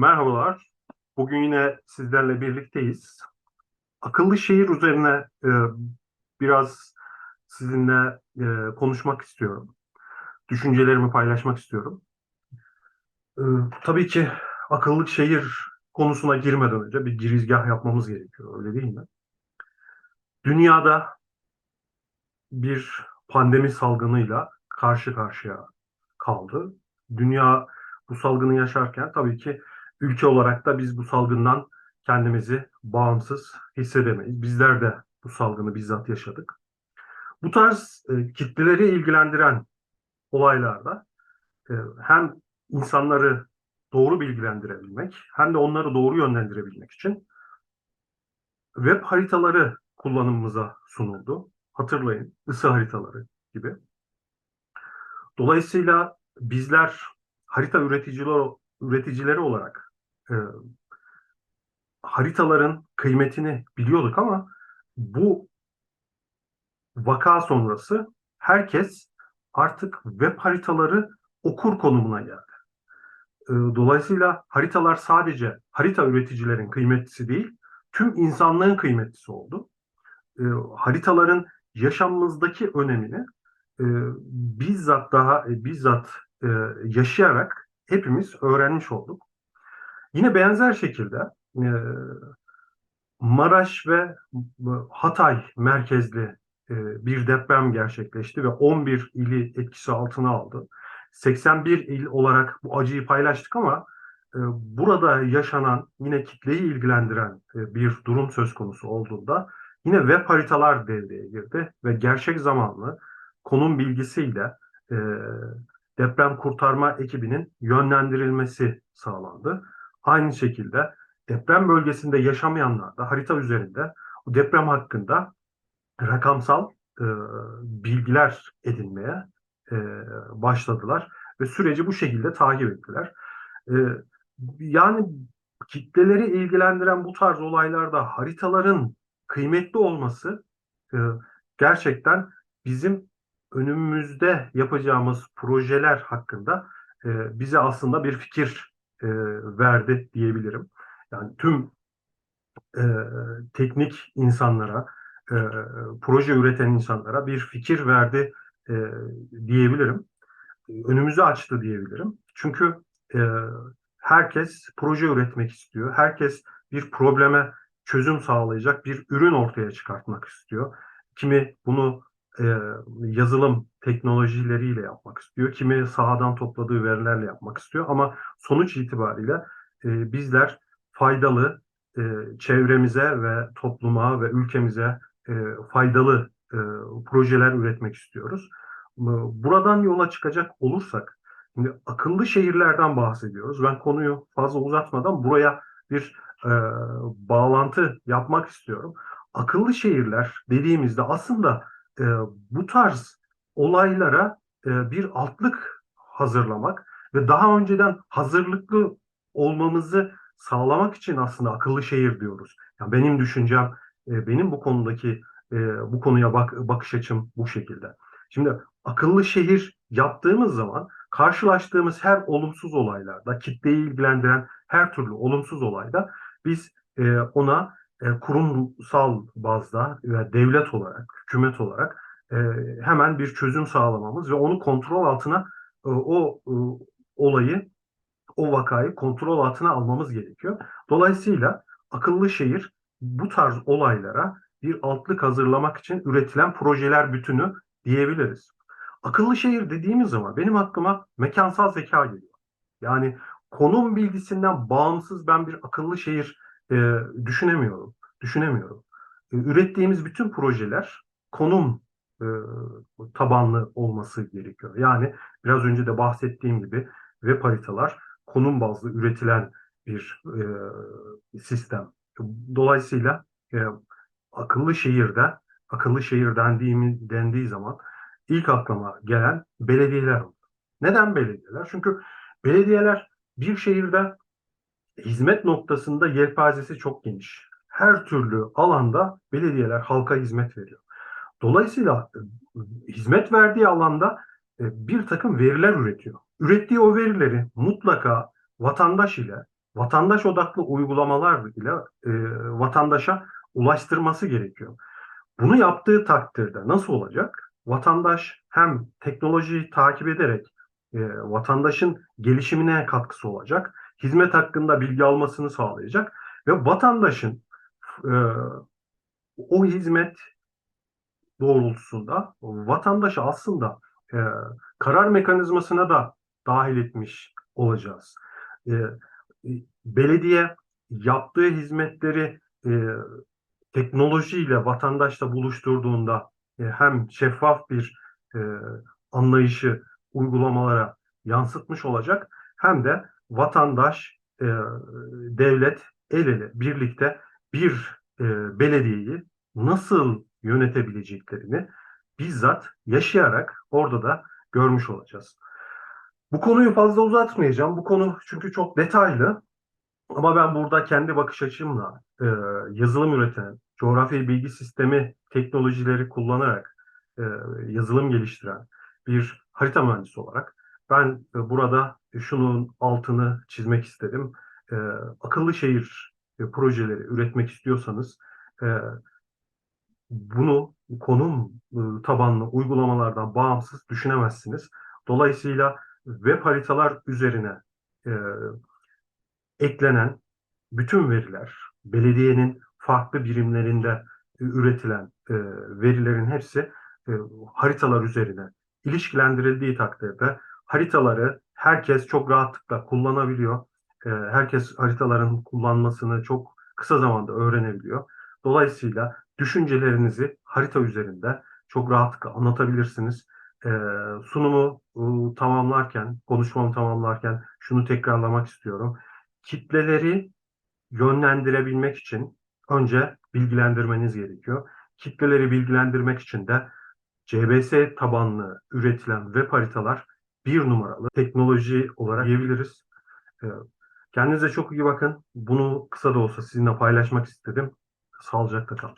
Merhabalar. Bugün yine sizlerle birlikteyiz. Akıllı şehir üzerine e, biraz sizinle e, konuşmak istiyorum. Düşüncelerimi paylaşmak istiyorum. E, tabii ki akıllı şehir konusuna girmeden önce bir girizgah yapmamız gerekiyor, öyle değil mi? Dünyada bir pandemi salgınıyla karşı karşıya kaldı. Dünya bu salgını yaşarken tabii ki ülke olarak da biz bu salgından kendimizi bağımsız hissedemeyiz. Bizler de bu salgını bizzat yaşadık. Bu tarz e, kitleleri ilgilendiren olaylarda e, hem insanları doğru bilgilendirebilmek hem de onları doğru yönlendirebilmek için web haritaları kullanımımıza sunuldu. Hatırlayın, ısı haritaları gibi. Dolayısıyla bizler harita üreticileri, üreticileri olarak e, haritaların kıymetini biliyorduk ama bu vaka sonrası herkes artık web haritaları okur konumuna geldi. E, dolayısıyla haritalar sadece harita üreticilerin kıymetlisi değil, tüm insanlığın kıymetlisi oldu. E, haritaların yaşamımızdaki önemini e, bizzat daha bizzat yaşayarak hepimiz öğrenmiş olduk. Yine benzer şekilde e, Maraş ve Hatay merkezli e, bir deprem gerçekleşti ve 11 ili etkisi altına aldı. 81 il olarak bu acıyı paylaştık ama e, burada yaşanan yine kitleyi ilgilendiren e, bir durum söz konusu olduğunda yine web haritalar devreye girdi ve gerçek zamanlı konum bilgisiyle e, deprem kurtarma ekibinin yönlendirilmesi sağlandı. Aynı şekilde deprem bölgesinde yaşamayanlar da harita üzerinde o deprem hakkında rakamsal e, bilgiler edinmeye e, başladılar ve süreci bu şekilde takip ettiler. E, yani kitleleri ilgilendiren bu tarz olaylarda haritaların kıymetli olması e, gerçekten bizim önümüzde yapacağımız projeler hakkında e, bize aslında bir fikir e, verdi diyebilirim. Yani tüm e, teknik insanlara, e, proje üreten insanlara bir fikir verdi e, diyebilirim. Önümüzü açtı diyebilirim. Çünkü e, herkes proje üretmek istiyor. Herkes bir probleme çözüm sağlayacak bir ürün ortaya çıkartmak istiyor. Kimi bunu e, yazılım teknolojileriyle yapmak istiyor. Kimi sahadan topladığı verilerle yapmak istiyor. Ama sonuç itibariyle e, bizler faydalı e, çevremize ve topluma ve ülkemize e, faydalı e, projeler üretmek istiyoruz. Buradan yola çıkacak olursak, şimdi akıllı şehirlerden bahsediyoruz. Ben konuyu fazla uzatmadan buraya bir e, bağlantı yapmak istiyorum. Akıllı şehirler dediğimizde aslında e, bu tarz olaylara e, bir altlık hazırlamak ve daha önceden hazırlıklı olmamızı sağlamak için aslında akıllı şehir diyoruz. Yani benim düşüncem, e, benim bu konudaki e, bu konuya bak, bakış açım bu şekilde. Şimdi akıllı şehir yaptığımız zaman karşılaştığımız her olumsuz olaylarda, kitleyi ilgilendiren her türlü olumsuz olayda biz e, ona kurumsal bazda ve devlet olarak, hükümet olarak e, hemen bir çözüm sağlamamız ve onu kontrol altına e, o e, olayı, o vakayı kontrol altına almamız gerekiyor. Dolayısıyla akıllı şehir bu tarz olaylara bir altlık hazırlamak için üretilen projeler bütünü diyebiliriz. Akıllı şehir dediğimiz zaman benim aklıma mekansal zeka geliyor. Yani konum bilgisinden bağımsız ben bir akıllı şehir e, düşünemiyorum. Düşünemiyorum. E, ürettiğimiz bütün projeler konum e, tabanlı olması gerekiyor. Yani biraz önce de bahsettiğim gibi web haritalar konum bazlı üretilen bir e, sistem. Dolayısıyla e, akıllı şehirde, akıllı şehir dendiği, dendiği zaman ilk aklıma gelen belediyeler oldu. Neden belediyeler? Çünkü belediyeler bir şehirde hizmet noktasında yelpazesi çok geniş. Her türlü alanda belediyeler halka hizmet veriyor. Dolayısıyla e, hizmet verdiği alanda e, bir takım veriler üretiyor. Ürettiği o verileri mutlaka vatandaş ile vatandaş odaklı uygulamalar ile e, vatandaşa ulaştırması gerekiyor. Bunu yaptığı takdirde nasıl olacak? Vatandaş hem teknolojiyi takip ederek e, vatandaşın gelişimine katkısı olacak, hizmet hakkında bilgi almasını sağlayacak ve vatandaşın e, o hizmet doğrultusunda vatandaşı aslında e, karar mekanizmasına da dahil etmiş olacağız. E, e, belediye yaptığı hizmetleri e, teknolojiyle vatandaşla buluşturduğunda e, hem şeffaf bir e, anlayışı uygulamalara yansıtmış olacak hem de vatandaş, e, devlet el ele birlikte bir e, belediyeyi nasıl yönetebileceklerini bizzat yaşayarak orada da görmüş olacağız. Bu konuyu fazla uzatmayacağım. Bu konu çünkü çok detaylı. Ama ben burada kendi bakış açımla e, yazılım üreten, coğrafi bilgi sistemi teknolojileri kullanarak e, yazılım geliştiren bir harita mühendisi olarak ben e, burada şunun altını çizmek istedim. E, akıllı şehir e, projeleri üretmek istiyorsanız e, bunu konum e, tabanlı uygulamalardan bağımsız düşünemezsiniz. Dolayısıyla web haritalar üzerine e, eklenen bütün veriler, belediyenin farklı birimlerinde üretilen e, verilerin hepsi e, haritalar üzerine ilişkilendirildiği takdirde haritaları herkes çok rahatlıkla kullanabiliyor. E, herkes haritaların kullanmasını çok kısa zamanda öğrenebiliyor. Dolayısıyla düşüncelerinizi harita üzerinde çok rahatlıkla anlatabilirsiniz. E, sunumu e, tamamlarken, konuşmamı tamamlarken şunu tekrarlamak istiyorum. Kitleleri yönlendirebilmek için önce bilgilendirmeniz gerekiyor. Kitleleri bilgilendirmek için de CBS tabanlı üretilen web haritalar bir numaralı teknoloji olarak diyebiliriz. E, Kendinize çok iyi bakın. Bunu kısa da olsa sizinle paylaşmak istedim. Sağlıcakla kalın.